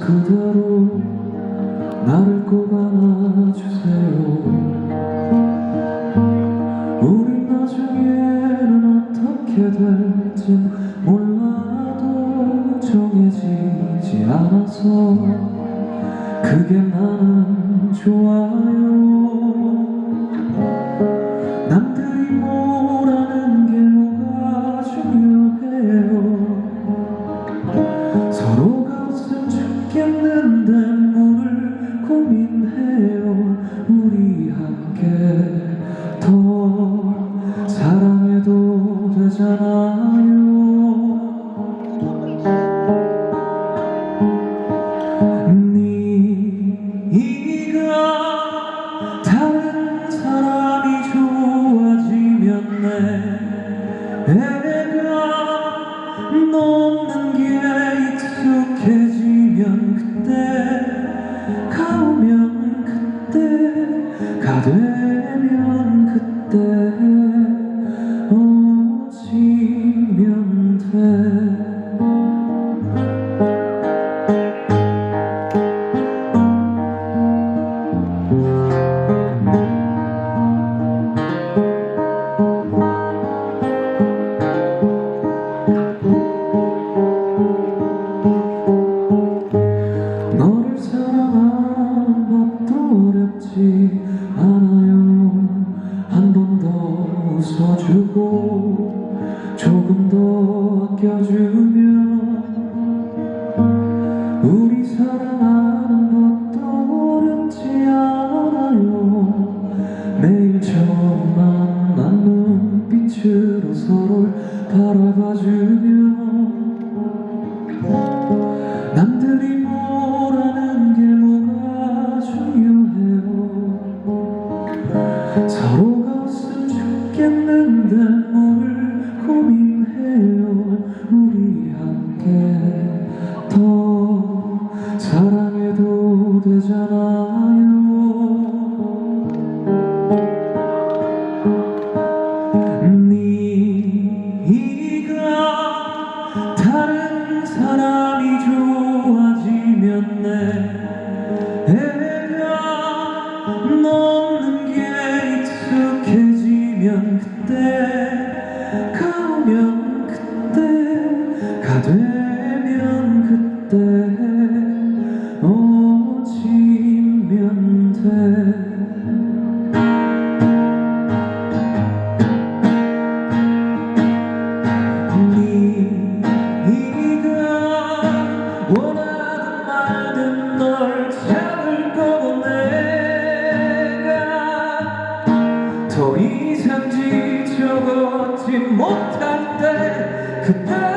그대로 나를 꼭 안아주세요. 우리 나중에는 어떻게 될지 몰라도 정해지지 않아서 그게 나는 좋아요. 사 주고 조금 더 아껴주면 우리 사랑하는 것도 어렵지 않아요. 매일 처음 만난 눈빛으로 서로를 바라봐주 뭘 고민해요. 우리 함께 더 사랑해도 되잖아요. 네가 다른 사람이 좋아지면 내 되면 그때 오지면 돼. 네가 원하든 말든 널 잡을 거고 내가 더 이상 지쳐걷지 못할 때 그때